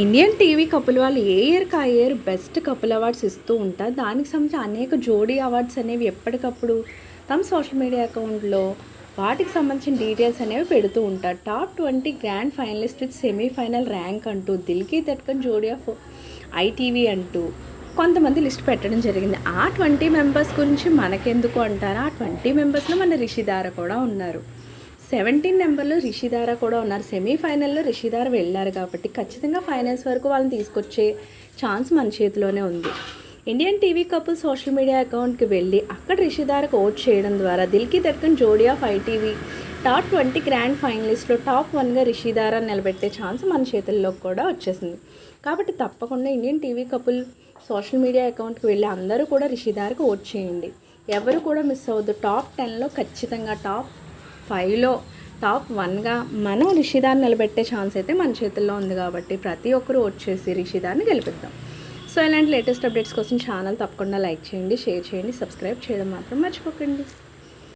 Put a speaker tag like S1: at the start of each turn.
S1: Indian TV couple వాళ్ళు ఏ ఇయర్కి ఆ ఇయర్ బెస్ట్ కపుల్ అవార్డ్స్ ఇస్తూ ఉంటారు. దానికి సంబంధించి అనేక జోడీ అవార్డ్స్ అనేవి ఎప్పటికప్పుడు తమ సోషల్ మీడియా అకౌంట్లో వాటికి సంబంధించిన డీటెయిల్స్ అనేవి పెడుతూ ఉంటారు. Top twenty grand finalist with semifinal rank అంటూ దిల్కి దట్కన్ జోడీ ఆఫ్ ఐటీవీ అంటూ కొంతమంది లిస్ట్ పెట్టడం జరిగింది. ఆ ట్వంటీ మెంబర్స్ గురించి మనకెందుకు అంటారా? ఆ ట్వంటీ మెంబర్స్లో మన రిషిదార కూడా ఉన్నారు. సెవెంటీన్ నెంబర్లో రిషిదార కూడా ఉన్నారు. సెమీఫైనల్లో రిషిదార వెళ్ళారు కాబట్టి ఖచ్చితంగా ఫైనల్స్ వరకు వాళ్ళని తీసుకొచ్చే ఛాన్స్ మన చేతిలోనే ఉంది. Indian TV couple social media అకౌంట్కి వెళ్ళి అక్కడ రిషిదారకు ఓట్ చేయడం ద్వారా Dil Ki Dhadkan Jodi of ITV top twenty grand ఫైనలిస్ట్లో top వన్గా రిషిదార నిలబెట్టే ఛాన్స్ మన చేతుల్లోకి కూడా వచ్చేసింది. కాబట్టి తప్పకుండా Indian TV couple social media అకౌంట్కి వెళ్ళి అందరూ కూడా రిషిదారకు ఓట్ చేయండి. ఎవరు కూడా మిస్ అవ్వద్దు. టాప్ టెన్లో ఖచ్చితంగా టాప్ ఫైవ్లో టాప్ వన్గా మనం రిషిదాన్ని నిలబెట్టే ఛాన్స్ అయితే మన చేతుల్లో ఉంది కాబట్టి ప్రతి ఒక్కరూ వచ్చేసి రిషిదాన్ని గెలిపిద్దాం. సో ఇలాంటి లేటెస్ట్ అప్డేట్స్ కోసం ఛానల్ తప్పకుండా లైక్ చేయండి షేర్ చేయండి సబ్స్క్రైబ్ చేయడం మాత్రం మర్చిపోకండి.